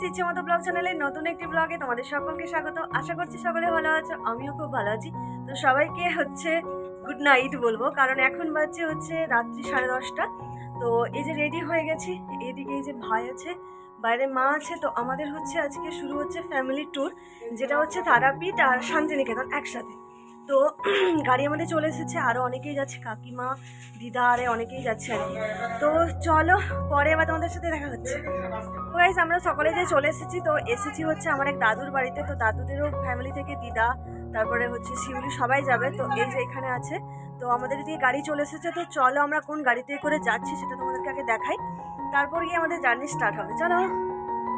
Guys ইচ্ছে মতো blog চ্যানেলের নতুন একটি ব্লগে তোমাদের সকলকে স্বাগত। আশা করছি সকলে ভালো আছো, আমিও খুব ভালো আছি। তো সবাইকে হচ্ছে গুড নাইট বলব, কারণ এখন বাজছে হচ্ছে রাত্রি সাড়ে দশটা। তো এই যে রেডি হয়ে গেছি, এদিকে এই যে ভাই আছে, বাইরে মা আছে, তো আমাদের হচ্ছে আজকে শুরু হচ্ছে ফ্যামিলি ট্যুর যেটা হচ্ছে তারাপীঠ আর শান্তিনিকেতন একসাথে। তো গাড়ি আমাদের চলে এসেছে আরও অনেকেই যাচ্ছে, কাকিমা, দিদা, আরে অনেকেই যাচ্ছে আর কি। তো চলো, পরে আবার তোমাদের সাথে দেখা হচ্ছে। তো গাইজ আমরা সকলে যে চলে এসেছি, তো এসেছি হচ্ছে আমার এক দাদুর বাড়িতে। তো দাদুদেরও ফ্যামিলি থেকে দিদা, তারপরে হচ্ছে শিউলি সবাই যাবে। তো এই যে এখানে আছে, তো আমাদের এদিকে গাড়ি চলে এসেছে। তো চলো আমরা কোন গাড়িতে করে যাচ্ছি সেটা তোমাদেরকে আগে দেখাই। তারপর গিয়ে আমাদের জার্নি স্টার্ট হবে। চলো।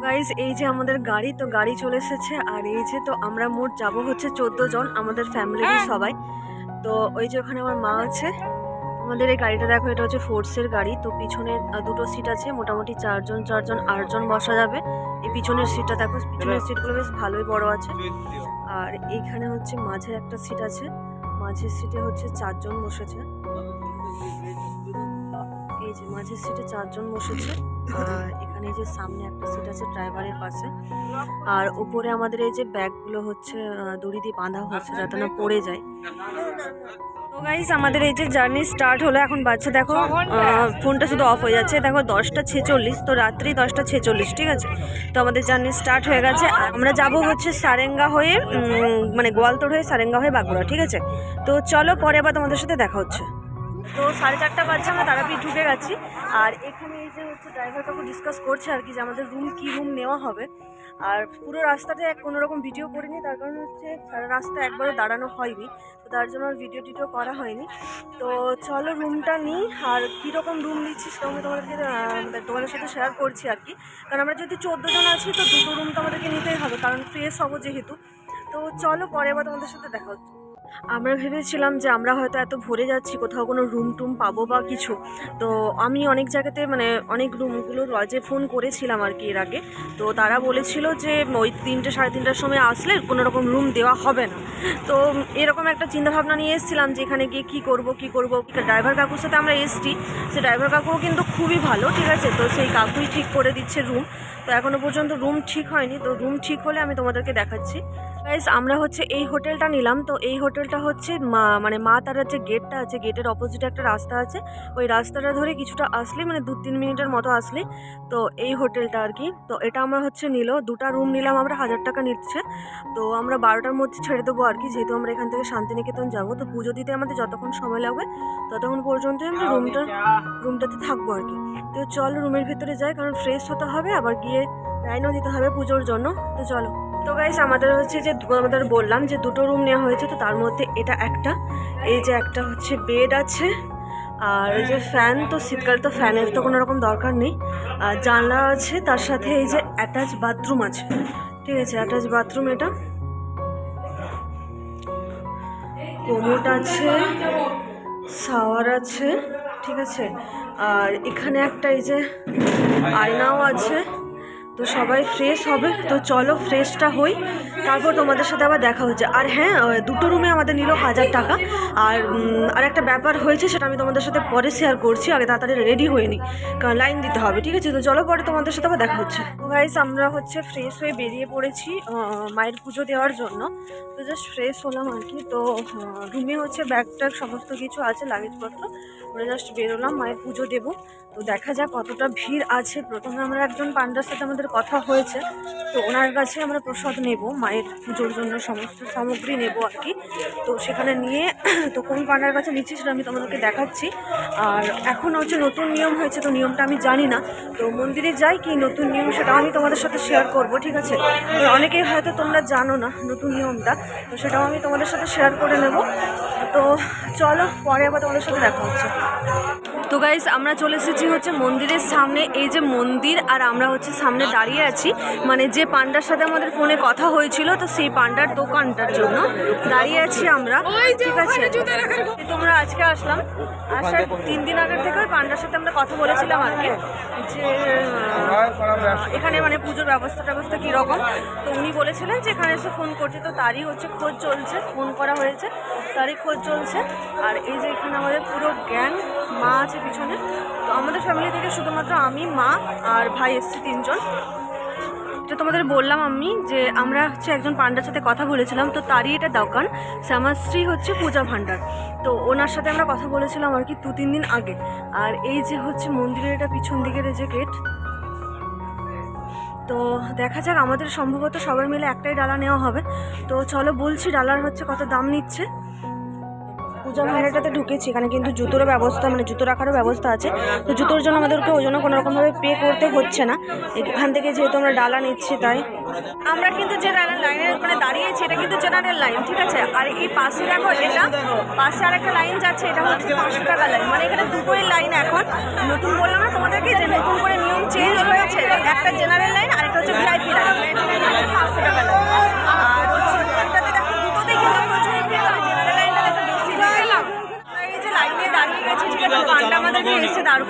গাইজ এই যে আমাদের গাড়ি তো গাড়ি চলে এসেছে। আর এই যে তো আমরা মোট যাব হচ্ছে চোদ্দ জন আমাদের ফ্যামিলির সবাই। তো ওই যে ওখানে আমার মা আছে। আমাদের এই গাড়িটা দেখো এটা হচ্ছে ফোর্সের গাড়ি। তো পিছনে দুটো সিট আছে মোটামুটি চারজন চারজন আটজন বসা যাবে। এই পিছনের সিটটা দেখো পিছনের সিটগুলো বেশ ভালোই বড় আছে। আর এইখানে হচ্ছে মাঝে একটা সিট আছে। মাঝের সিটে হচ্ছে চারজন বসেছে। এই যে মাঝের সিটে চারজন বসেছে। আর এখানে যে সামনে একটা সিট আছে ড্রাইভারের পাশে। আর উপরে আমাদের এই যে ব্যাগগুলো হচ্ছে দড়ি দিয়ে বাঁধা হচ্ছে যাতে না পড়ে যায়। গাইস আমাদের এই যে জার্নি স্টার্ট হলো এখন বাচ্চা দেখো ফোনটা শুধু অফ হয়ে যাচ্ছে। দেখো, দশটা ছেচল্লিশ, তো রাত্রি দশটা ছেচল্লিশ, ঠিক আছে? তো আমাদের জার্নি স্টার্ট হয়ে গেছে। আমরা যাব হচ্ছে সারেঙ্গা হয়ে মানে গোয়ালতোড় হয়ে সারেঙ্গা হয়ে বাঁকুড়া, ঠিক আছে? তো চলো, পরে আবার তোমাদের সাথে দেখা হচ্ছে। তো সাড়ে চারটা বাজছে, আমরা তারাপীঠ ঢুকে গেছি। আর এখানে এই যে হচ্ছে ড্রাইভার কাকু ডিসকাস করছে আর কি যে আমাদের রুম কী রুম নেওয়া হবে। আর পুরো রাস্তাতে এক কোনো রকম ভিডিও করিনি, তার কারণ হচ্ছে সারা রাস্তা একবারে দাঁড়ানো হয়নি। তো তার জন্য আর ভিডিও টিডিও করা হয়নি। তো চলো রুমটা নিই, আর কীরকম রুম নিচ্ছি সেটা আমি তোমাদেরকে মানে তোমাদের সাথে শেয়ার করছি আর কি। কারণ আমরা যদি চোদ্দ জন আছি, তো দুটো রুম তো আমাদেরকে নিতেই হবে, কারণ ফ্রেশ হব যেহেতু। তো চলো পরে আবার তোমাদের সাথে দেখা হচ্ছে। আমরা ভেবেছিলাম যে আমরা হয়তো এত ভরে যাচ্ছি, কোথাও কোনো রুম টুম পাবো বা কিছু। তো আমি অনেক জায়গাতে মানে অনেক রুমগুলো লজে ফোন করেছিলাম আর কি এর আগে। তো তারা বলেছিল যে ওই তিনটে, সাড়ে তিনটার সময় আসলে কোনো রকম রুম দেওয়া হবে না। তো এরকম একটা চিন্তাভাবনা নিয়ে এসেছিলাম যে এখানে গিয়ে কী করব কী করব। ড্রাইভার কাকুর সাথে আমরা এসছি। সে ড্রাইভার কাকুও কিন্তু খুবই ভালো, ঠিক আছে? তো সেই কাকুই ঠিক করে দিচ্ছে রুম তো এখনও পর্যন্ত রুম ঠিক হয়নি। তো রুম ঠিক হলে আমি তোমাদেরকে দেখাচ্ছি। আমরা হচ্ছে এই হোটেলটা নিলাম। তো এই হোটেলটা হচ্ছে মা মানে মা তারার যে গেটটা আছে গেটের অপোজিটে একটা রাস্তা আছে। ওই রাস্তাটা ধরে কিছুটা আসলে মানে দু তিন মিনিটের মতো আসলে। তো এই হোটেলটা আর কি। তো এটা আমরা হচ্ছে নিল দুটা রুম নিলাম আমরা হাজার টাকা নিচ্ছে। তো আমরা বারোটার মধ্যে ছেড়ে দেবো আর কি যেহেতু আমরা এখান থেকে শান্তিনিকেতন যাব। তো পুজো দিতে আমাদের যতক্ষণ সময় লাগবে ততক্ষণ পর্যন্তই আমরা রুমটা রুমটাতে থাকব আর কি। তো চলো রুমের ভিতরে যাই কারণ ফ্রেশ হতে হবে আবার গিয়ে লাইনও দিতে হবে পুজোর জন্য। তো চলো। তো গাইস আমাদের হচ্ছে যে আমাদের বললাম যে দুটো রুম নেওয়া হয়েছে, তো তার মধ্যে এটা একটা, এই যে একটা হচ্ছে বেড আছে, আর এই যে ফ্যান তো শীতকাল তো ফ্যানের তো কোনো রকম দরকার নেই। আর জানলা আছে, তার সাথে এই যে অ্যাটাচ বাথরুম আছে, ঠিক আছে অ্যাটাচ বাথরুম এটা। কোমোট আছে শাওয়ার আছে, ঠিক আছে। আর এখানে একটা এই যে আয়নাও আছে। তো সবাই ফ্রেশ হবে। তো চলো ফ্রেশটা হই। তারপর তোমাদের সাথে আবার দেখা হচ্ছে। আর হ্যাঁ দুটো রুমে আমাদের নিল হাজার টাকা। আর আর একটা ব্যাপার হয়েছে, সেটা আমি তোমাদের সাথে পরে শেয়ার করছি। আগে তাড়াতাড়ি রেডি হয়ে নিই কারণ লাইন দিতে হবে, ঠিক আছে? তো চলো পরে তোমাদের সাথে আবার দেখা হচ্ছে। গাইস আমরা হচ্ছে ফ্রেশ হয়ে বেরিয়ে পড়েছি মায়ের পুজো দেওয়ার জন্য। তো জাস্ট ফ্রেশ হলাম আর কি। তো রুমে হচ্ছে ব্যাগ ট্যাগ সমস্ত কিছু আছে, লাগেজপত্র। ওরা জাস্ট বেরোলাম, মায়ের পুজো দেবো। তো দেখা যাক কতটা ভিড় আছে। প্রথমে আমরা একজন পান্ডার সাথে আমাদের কথা হয়েছে, তো ওনার কাছে আমরা প্রসাদ নেব, মায়ের পুজোর জন্য সমস্ত সামগ্রী নেব আর কি। তো সেখানে নিয়ে, তো কোন পান্ডার কাছে নিচ্ছি সেটা আমি তোমাদেরকে দেখাচ্ছি। আর এখন হচ্ছে নতুন নিয়ম হয়েছে, তো নিয়মটা আমি জানি না। তো মন্দিরে যাই কি নতুন নিয়ম সেটা আমি তোমাদের সাথে শেয়ার করব, ঠিক আছে? অনেকেই হয়তো তোমরা জানো না নতুন নিয়মটা, তো সেটাও আমি তোমাদের সাথে শেয়ার করে নেব। তো চলো পরে আবার তোমাদের সাথে দেখা হচ্ছে। তো গাইস আমরা চলে এসেছি হচ্ছে মন্দিরের সামনে। এই যে মন্দির আর আমরা হচ্ছে সামনে দাঁড়িয়ে আছি। মানে যে পান্ডার সাথে আমাদের ফোনে কথা হয়েছিল তো সেই পান্ডার দোকানটার জন্য দাঁড়িয়ে আছি আমরা। ঠিক আছে? তোমরা আজকে আসলাম। আসার তিন দিন আগের থেকে ওই পান্ডার সাথে আমরা কথা বলেছিলাম আর কি যে এখানে মানে পুজোর ব্যবস্থা ট্যবস্থা কীরকম। তো উনি বলেছিলেন যে এখানে এসে ফোন করছে। তো তারই হচ্ছে খোঁজ চলছে ফোন করা হয়েছে। তারই খোঁজ চলছে। আর এই যে এখানে আমাদের পুরো গ্যাং মা আছে পিছনে। তো আমাদের ফ্যামিলি থেকে শুধুমাত্র আমি, মা আর ভাই এসছি তিনজন। তো তোমাদের বললাম আমি যে আমরা হচ্ছে একজন পান্ডার সাথে কথা বলেছিলাম, তো তারই এটা দোকান। শ্যামাশ্রী হচ্ছে পূজা ভাণ্ডার। তো ওনার সাথে আমরা কথা বলেছিলাম আর কি দু তিন দিন আগে। আর এই যে হচ্ছে মন্দিরের এটা পিছন দিকের যে গেট তো দেখা যাক আমাদের সম্ভবত সবাই মিলে একটাই ডালা নেওয়া হবে। তো চলো বলছি ডালার হচ্ছে কত দাম নিচ্ছে। পূজা ভাণ্ডারটাতে ঢুকেছি। এখানে কিন্তু জুতোর ব্যবস্থা মানে জুতো রাখারও ব্যবস্থা আছে। তো জুতোর জন্য আমাদেরকে ওই জন্য কোনো রকমভাবে পে করতে হচ্ছে না। এখান থেকে যেহেতু আমরা ডালা নিচ্ছি, তাই। আমরা কিন্তু যে ডালার লাইনে মানে দাঁড়িয়েছি, এটা কিন্তু জেনারেল লাইন ঠিক আছে? আর এই পাশে দেখো, এটা পাশে আর একটা লাইন যাচ্ছে, এটা হচ্ছে পাঁচশো টাকা লাইন মানে এখানে দুটোই লাইন এখন। নতুন বললাম না তোমাদেরকে যে নতুন করে নিয়ম চেঞ্জ হয়েছে, একটা জেনারেল লাইন আর একটা হচ্ছে ভিআইপি লাইন পাঁচশো টাকা লাইন আর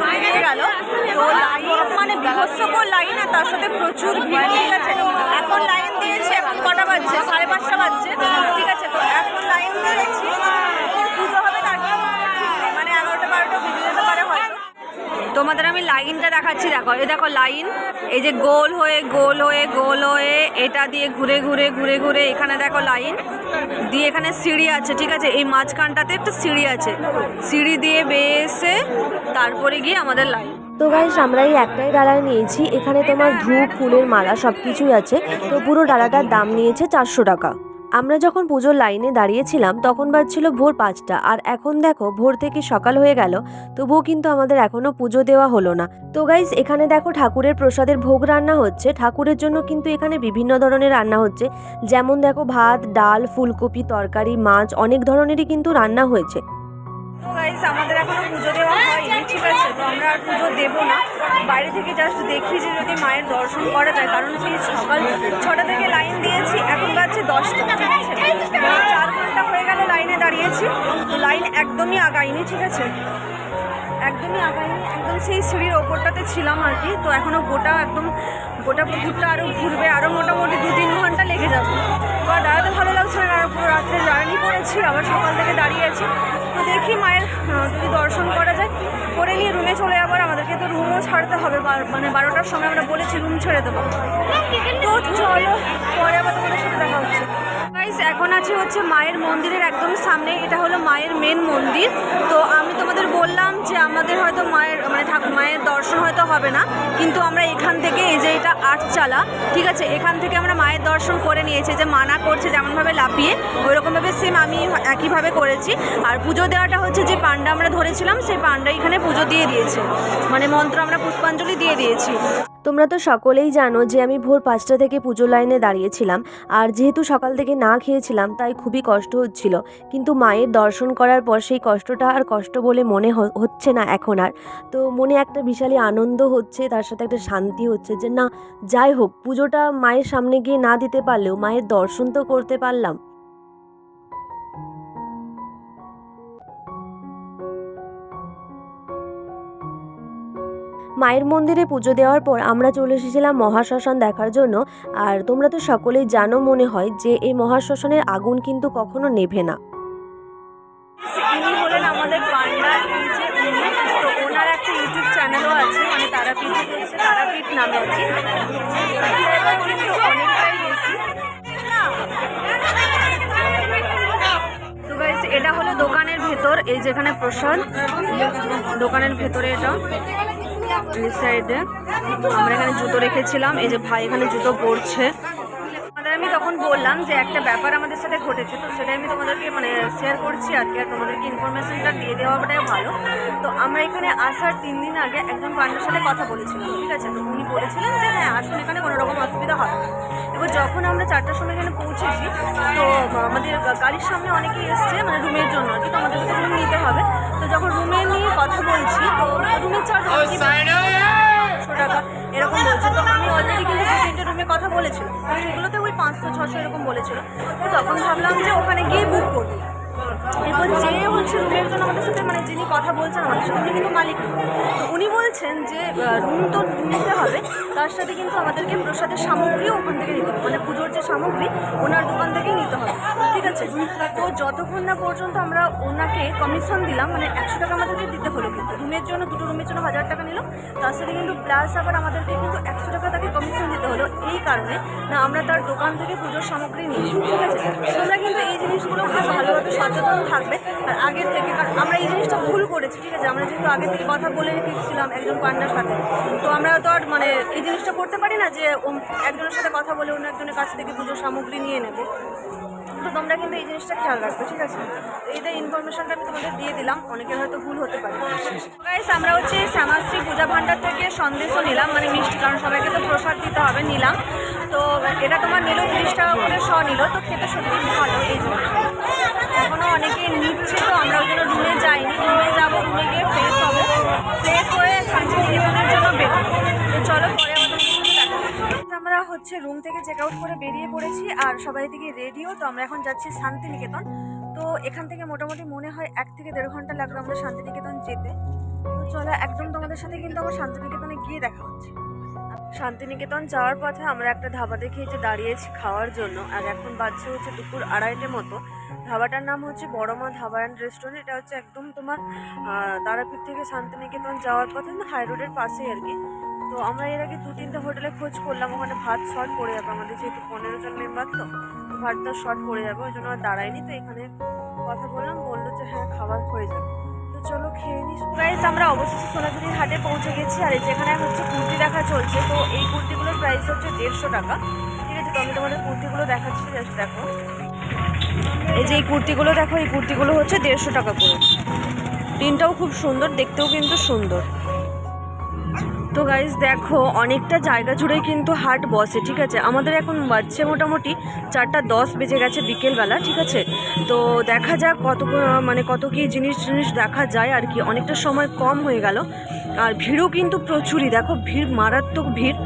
করে দিয়ে গেল। তো লাইন মানে বিভৎসকর লাইন আর তার সাথে প্রচুর ভিড়, ঠিক আছে? এখন লাইন দিয়েছে, এখন কটা বাজছে? সাড়ে পাঁচটা বাজছে। ঠিক আছে, তো এখন লাইন দিয়েছি। তোমাদের আমি লাইনটা দেখাচ্ছি, দেখো। এই দেখো লাইন, এই যে গোল হয়ে গোল হয়ে গোল হয়ে, এটা দিয়ে ঘুরে ঘুরে ঘুরে ঘুরে এখানে দেখো লাইন। দিয়ে এখানে সিঁড়ি আছে, ঠিক আছে? এই মাঝখানটাতে একটা সিঁড়ি আছে। সিঁড়ি দিয়ে বেয়ে এসে তারপরে গিয়ে আমাদের লাইন। তো গাইস আমরা এই একটাই ডালা নিয়েছি। এখানে তোমার ধূপ, ফুলের মালা সব কিছুই আছে। তো পুরো ডালাটার দাম নিয়েছে চারশো টাকা। আমরা যখন পুজোর লাইনে দাঁড়িয়েছিলাম, তখন বাজছিল ভোর পাঁচটা। আর এখন দেখো, ভোর থেকে সকাল হয়ে গেল, তবুও কিন্তু আমাদের এখনও পুজো দেওয়া হলো না। তো গাইস এখানে দেখো ঠাকুরের প্রসাদের ভোগ রান্না হচ্ছে। ঠাকুরের জন্য কিন্তু এখানে বিভিন্ন ধরনের রান্না হচ্ছে। যেমন দেখো ভাত, ডাল, ফুলকপি, তরকারি, মাছ, অনেক ধরনেরই কিন্তু রান্না হয়েছে। তো আমাদের এখনও পুজো দেওয়া হয়নি, ঠিক আছে? তো আমরা আর পুজো দেবো না। বাইরে থেকে জাস্ট দেখি যে যদি মায়ের দর্শন করা যায়। কারণ সেই সকাল ছটা থেকে লাইন দিয়েছি, এখন বাজছে দশটা। ঠিক আছে? চার ঘণ্টা হয়ে গেল লাইনে দাঁড়িয়েছি। লাইন একদমই আগায়নি, ঠিক আছে? একদমই আগায়নি, একদম সেই সিঁড়ির ওপরটাতে ছিলাম আর কি। তো এখনও গোটা একদম গোটা পুকুরটা আরও ঘুরবে। আরও মোটামুটি দু তিন ঘণ্টা লেগে যাবে। আর দাঁড়াতে ভালো লাগছে না পুরো রাত্রে জার্নি করেছি, আবার সকাল থেকে দাঁড়িয়ে আছি। তো দেখি মায়ের যদি দর্শন করা যায়। করে নিয়ে রুমে চলে যাবার আমাদেরকে তো রুমও ছাড়তে হবে মানে বারোটার সময় আমরা বলেছি রুম ছেড়ে দেবো। তো চলো, পরে আবার তোমাদের সাথে দেখা হচ্ছে। গাইস এখন আছে হচ্ছে মায়ের মন্দিরের একদম সামনে, এটা হলো মায়ের মেন মন্দির। তো আমি তোমাদের বললাম যে আমাদের হয়তো মায়ের ঠাকুর মায়ের দর্শন হয়তো হবে না, কিন্তু আমরা এখান থেকে এই যে এটা আটচালা ঠিক আছে? এখান থেকে আমরা মায়ের দর্শন করে নিয়েছি, যে মানা করছে যেমনভাবে লাফিয়ে ওইরকমভাবে সেম আমি একইভাবে করেছি। আর পুজো দেওয়াটা হচ্ছে যে পান্ডা আমরা ধরেছিলাম, সেই পান্ডা এখানে পুজো দিয়ে দিয়েছে। মানে মন্ত্র আমরা পুষ্পাঞ্জলি দিয়ে দিয়েছি। তোমরা তো সকলেই জানো যে আমি ভোর পাঁচটা থেকে পুজো লাইনে দাঁড়িয়েছিলাম, আর যেহেতু সকাল থেকে না খেয়েছিলাম, তাই খুবই কষ্ট হচ্ছিল। কিন্তু মায়ের দর্শন করার পর সেই কষ্টটা আর কষ্ট বলে মনে হচ্ছে না এখন আর। তো মনে একটা বিশালই আনন্দ হচ্ছে, তার সাথে একটা শান্তি হচ্ছে যে না, যাই হোক, পুজোটা মায়ের সামনে গিয়ে না দিতে পারলেও মায়ের দর্শন তো করতে পারলাম। মায়ের মন্দিরে পুজো দেওয়ার পর আমরা চলে এসেছিলাম মহাশ্মশান দেখার জন্য। আর তোমরা তো সকলেই জানো মনে হয় যে এই মহাশ্মশানের আগুন কিন্তু কখনো নেভে না। মানে এটা হলো দোকানের ভেতর, এই যেখানে প্রসাদ, দোকানের ভেতরে এটা। এই সাইডে আমরা এখানে জুতো রেখেছিলাম এই যে ভাই এখানে জুতো পরছে। তখন বললাম যে একটা ব্যাপার আমাদের সাথে ঘটেছে তো সেটাই আমি তোমাদেরকে মানে শেয়ার করছি আর কি আর তোমাদেরকে ইনফরমেশনটা দিয়ে দেওয়াটাই ভালো। তো আমরা এখানে আসার তিন দিন আগে একজন পান্ডার সাথে কথা বলেছিলাম ঠিক আছে? তো উনি বলেছিলেন যে হ্যাঁ আসুন এখানে কোনো রকম অসুবিধা হয় না। এবার যখন আমরা চারটার সময় এখানে পৌঁছেছি তো আমাদের গাড়ির সামনে অনেকেই এসছে মানে রুমের জন্য আর কি তো আমাদের তো রুম নিতে হবে। তো যখন রুমে নিয়ে কথা বলছি তো রুমের চার্জ ছশো টাকা। এরকম বলছে তো, আমি অলরেডি কিন্তু দু তিনটে রুমে কথা বলেছিলাম। তো সেগুলোতে ওই পাঁচশো, ছশো এরকম বলেছিল। তো তখন ভাবলাম যে ওখানে গিয়ে বুক করব। এরপর যে হচ্ছে রুমের জন্য আমাদের সাথে মানে যিনি কথা বলছেন, আমাদের সাথে কিন্তু মালিক বলছেন যে রুম তো নিতে হবে। তার সাথে কিন্তু আমাদেরকে প্রসাদের সামগ্রীও ওখান থেকে নিতে হবে। মানে পুজোর যে সামগ্রী, ওনার দোকান থেকেই নিতে হবে। ঠিক আছে? তো যতক্ষণ না পর্যন্ত আমরা ওনাকে কমিশন দিলাম মানে একশো টাকা আমাদেরকে দিতে হলো কিন্তু। রুমের জন্য, দুটো রুমের জন্য হাজার টাকা নিল। তার সাথে কিন্তু প্লাস আবার আমাদেরকে কিন্তু একশো টাকা তাকে কমিশন দিতে হলো। এই কারণে না, আমরা তার দোকান থেকে পুজোর সামগ্রী নিয়েছি ঠিক আছে? তোমরা কিন্তু এই জিনিসগুলো খুব ভালোভাবে সচেতন থাকবে। আর আগের থেকে, কারণ আমরা এই জিনিসটা ভুল করেছি। ঠিক আছে? আমরা যেহেতু আগে থেকে কথা বলে রেখেছিলাম একজন পান্ডার সাথে। তো আমরা তো আর মানে এই জিনিসটা করতে পারি না যে একজনের সাথে কথা বলে অন্য একজনের কাছ থেকে পুজোর সামগ্রী নিয়ে নেবে। তো তোমরা কিন্তু এই জিনিসটা খেয়াল রাখবে, ঠিক আছে? এইটা ইনফরমেশনটা আমি তোমাদের দিয়ে দিলাম, অনেকের হয়তো ভুল হতে পারে। গাইস আমরা হচ্ছে শ্যামাশ্রী পূজা ভাণ্ডার থেকে সন্দেশও নিলাম মানে মিষ্টি, কারণ সবাইকে তো প্রসাদ দিতে হবে, নিলাম। তো এটা তোমার নিল তিরিশ টাকা করে শ নিল, তো খেতে সত্যি ভালো, এই জন্য। এখনও অনেকে নিচ্ছে, তো আমরা ওই জন্য রুমে যাইনি রুমে গিয়ে ফ্রেশ হব ফ্রেশ হয়ে শান্তিনিকেতনের জন্য বেরোবো তো চলো পরে আবার তোমাদের সাথে দেখা হচ্ছে। রুম থেকে চেক আউট করে বেরিয়ে পড়েছি আর সবাই দিকে রেডিও তো আমরা এখন যাচ্ছি শান্তিনিকেতন। তো এখান থেকে মোটামুটি মনে হয় এক থেকে দেড় ঘণ্টা লাগবে আমরা শান্তিনিকেতন যেতে। তো চলো, একদম তোমাদের সাথে কিন্তু আমার শান্তিনিকেতনে গিয়ে দেখা হচ্ছে। শান্তিনিকেতন যাওয়ার পথে আমরা একটা ধাবা দেখে যে দাঁড়িয়েছি খাওয়ার জন্য, আর এখন বাজছে হচ্ছে দুপুর আড়াইটে মতো। ধাবাটার নাম হচ্ছে বড়মা ধাবা অ্যান্ড রেস্টুরেন্ট, এটা হচ্ছে একদম তোমার তারাপীঠ থেকে শান্তিনিকেতন যাওয়ার পথে হাই রোডের পাশেই আর কি। তো আমরা এর আগে দু তিনটে হোটেলে খোঁজ করলাম, ওখানে ভাত শর্ট পড়ে যাবে, আমাদের যেহেতু পনেরো জন মেম্বার তো ভাতটা শর্ট পড়ে যাবে, ওই জন্য আর দাঁড়ায়নি, তো এখানে কথা বললাম, বলল যে হ্যাঁ খাবার হয়ে যাবে। তো চলো খেয়ে নিই প্রাইস আমরা অবশেষে সোনাঝুরির হাটে পৌঁছে গেছি, আর যেখানে হচ্ছে কুর্তি দেখা চলছে, তো এই কুর্তিগুলোর প্রাইস হচ্ছে দেড়শো টাকা। ঠিক আছে, তো আমি তোমাদের কুর্তিগুলো দেখাচ্ছি জাস্ট দেখো। এই যে এই কুর্তিগুলো দেখো, এই কুর্তিগুলো হচ্ছে দেড়শো টাকা করে। প্রিন্টটাও খুব সুন্দর, দেখতেও কিন্তু সুন্দর। তো গাইজ দেখো, অনেকটা জায়গা জুড়ে কিন্তু হাট বসে, ঠিক আছে? আমাদের এখন বাজছে মোটামুটি চারটা দশ বেজে গেছে বিকেলবেলা, ঠিক আছে? তো দেখা যাক কত মানে কত কি জিনিস জিনিস দেখা যায় আর কি। অনেকটা সময় কম হয়ে গেল। আর ভিড়ও কিন্তু প্রচুরই। দেখো, ভিড়, মারাত্মক ভিড়।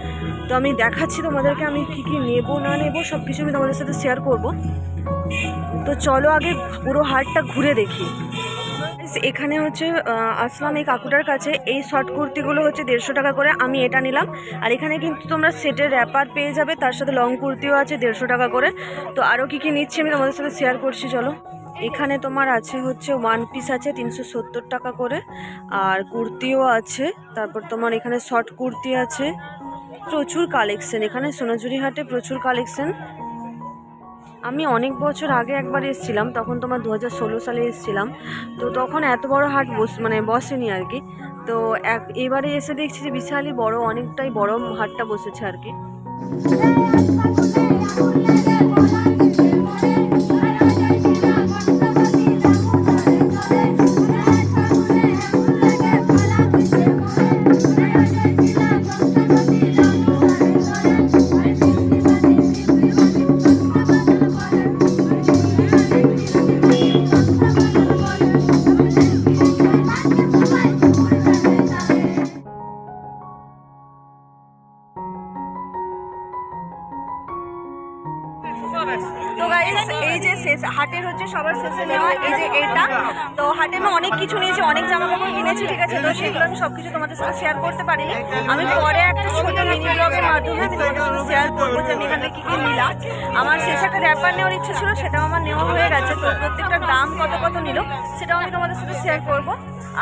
তো আমি দেখাচ্ছি তোমাদেরকে আমি কি কি নেব, না নেব সব কিছু আমি তোমাদের সাথে শেয়ার করব। তো চলো আগে পুরো হাটটা ঘুরে দেখি। এখানে হচ্ছে আসলাম এই কাকুটার কাছে। এই শর্ট কুর্তিগুলো হচ্ছে দেড়শো টাকা করে, আমি এটা নিলাম। আর এখানে কিন্তু তোমরা সেটের র্যাপার পেয়ে যাবে, তার সাথে লং কুর্তিও আছে দেড়শো টাকা করে। তো আরও কী কী নিচ্ছি আমি তোমাদের সাথে শেয়ার করছি, চলো। এখানে তোমার আছে হচ্ছে ওয়ান পিস আছে তিনশো সত্তর টাকা করে, আর কুর্তিও আছে। তারপর তোমার এখানে শর্ট কুর্তি আছে। প্রচুর কালেকশন এখানে সোনাঝুরি হাটে প্রচুর কালেকশন আমি অনেক বছর আগে একবার এসেছিলাম, তখন তোমার দু হাজার ষোলো সালে এসেছিলাম। তো তখন এত বড় হাট বস মানে বসেনি আর কি। তো এক, এবারে এসে দেখছি যে বিশালই বড়, অনেকটাই বড় হাটটা বসেছে আর কি। সবার শেষে নেওয়া এই যে এটা। তো হাটে আমি অনেক কিছু নিয়েছি, অনেক জামা কাপড় কিনেছি, ঠিক আছে? তো সেগুলো আমি সব কিছু তোমাদের সাথে শেয়ার করতে পারিনি। আমি পরে একটা ছোট মিনি ব্লগের মাধ্যমে আমি তোমাদের সাথে শেয়ার করব যে আমি এখানে কী কী নিলাম। আমার শেষে একটা র্যাপার নেওয়ার ইচ্ছে ছিল, সেটাও আমার নেওয়া হয়ে গেছে। তো প্রত্যেকটা দাম কত কত নিল, সেটাও আমি তোমাদের সাথে শেয়ার করব।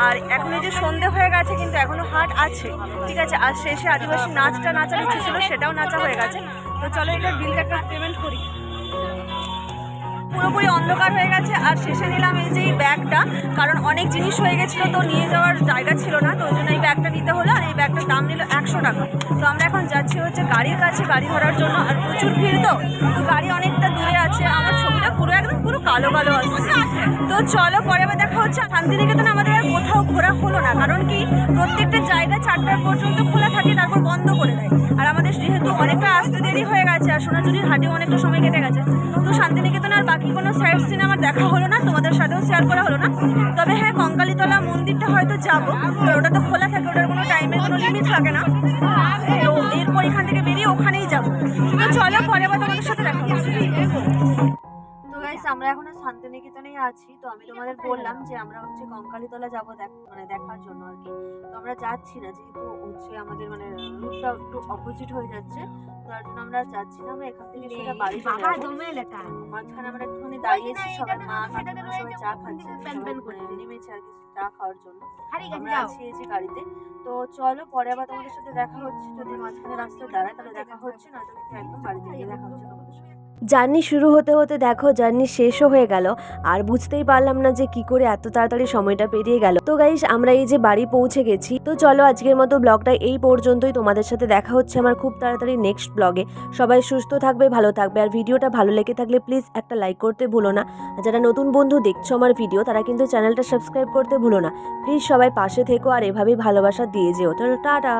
আর এখন এই যে সন্ধে হয়ে গেছে, কিন্তু এখনও হাট আছে, ঠিক আছে? আর শেষে আদিবাসী নাচটা নাচার ইচ্ছে ছিল, সেটাও নাচা হয়ে গেছে। তো চলো এটা বিলটা একটা পেমেন্ট করি। পুরোপুরি অন্ধকার হয়ে গেছে আর শেষে নিলাম এই যে এই ব্যাগটা, কারণ অনেক জিনিস হয়ে গেছিল তো নিয়ে যাওয়ার জায়গা ছিল না, তো ওই জন্য এই ব্যাগটা নিতে হলো আর এই ব্যাগটার দাম নিল একশো টাকা। তো আমরা এখন যাচ্ছি হচ্ছে গাড়ির কাছে গাড়ি ধরার জন্য, আর প্রচুর ভিড় তো গাড়ি অনেকটা তো চলো, পরে আবার দেখা হচ্ছে। শান্তিনিকেতনে আমাদের আর কোথাও ঘোরা হলো না, কারণ কি প্রত্যেকটা জায়গা চারটা পর্যন্ত খোলা থাকে, তারপর বন্ধ করে দেয়। আর আমাদের যেহেতু অনেকটা আসতে দেরি হয়ে গেছে, আর সোনাঝুরির হাটেও অনেকটা সময় কেটে গেছে, তো শান্তিনিকেতনে আর বাকি কোনো সাইড সিন আমার দেখা হলো না, তোমাদের সাথেও শেয়ার করা হলো না। তবে হ্যাঁ কঙ্কালীতলা মন্দিরটা হয়তো যাব ওটা তো খোলা থাকে, ওটার কোনো টাইমের কোনো লিমিট থাকে না। তো এরপর এখান থেকে বেরিয়ে ওখানেই যাব। তো চলো, পরে আবার তোমাদের সাথে দেখা হচ্ছে। আমরা এখন শান্তিনিকেতনেই আছি। তো আমি তোমাদের বললাম যে আমরা হচ্ছে কঙ্কালীতলা যাব দেখ- মানে দেখার জন্য আর কি। তো আমরা যাচ্ছি না যেহেতু হচ্ছে আমাদের মানে রুটটা একটু অপোজিট হয়ে যাচ্ছে। তার জন্য আমরা যাচ্ছি না আমরা এখান থেকে সোজা বাড়ি চলে যাব। মাঝখানে আমরা একটুখানি দাঁড়িয়েছি সবাই মা কাকিমা সবাই চা খাচ্ছে প্যান প্যান করে। সবাই নেমেছে আর কি চা খাওয়ার জন্য। আমরা আছি এই যে গাড়িতে। তো চলো পরে আবার তোমাদের সাথে দেখা হচ্ছে। যদি মাঝখানে রাস্তায় দাঁড়ায় তাহলে দেখা হচ্ছে নয়তো কিন্তু একদম বাড়িতে গিয়ে দেখা হচ্ছে তোমাদের সাথে। জার্নি শুরু হতে হতে দেখো জার্নি শেষও হয়ে গেল। আর বুঝতেই পারলাম না যে কি করে এত তাড়াতাড়ি সময়টা পেরিয়ে গেল। তো গাইস আমরা এই যে বাড়ি পৌঁছে গেছি। তো চলো আজকের মতো ব্লগটা এই পর্যন্তই। তোমাদের সাথে দেখা হচ্ছে আমার খুব তাড়াতাড়ি নেক্সট ব্লগে সবাই সুস্থ থাকবে, ভালো থাকবে। আর ভিডিওটা ভালো লেগে থাকলে প্লিজ একটা লাইক করতে ভুলো না। যারা নতুন বন্ধু দেখছ আমার ভিডিও তারা কিন্তু চ্যানেলটা সাবস্ক্রাইব করতে ভুলো না। প্লিজ সবাই পাশে থেকো আর এভাবেই ভালোবাসা দিয়ে যেও। তো টাটা!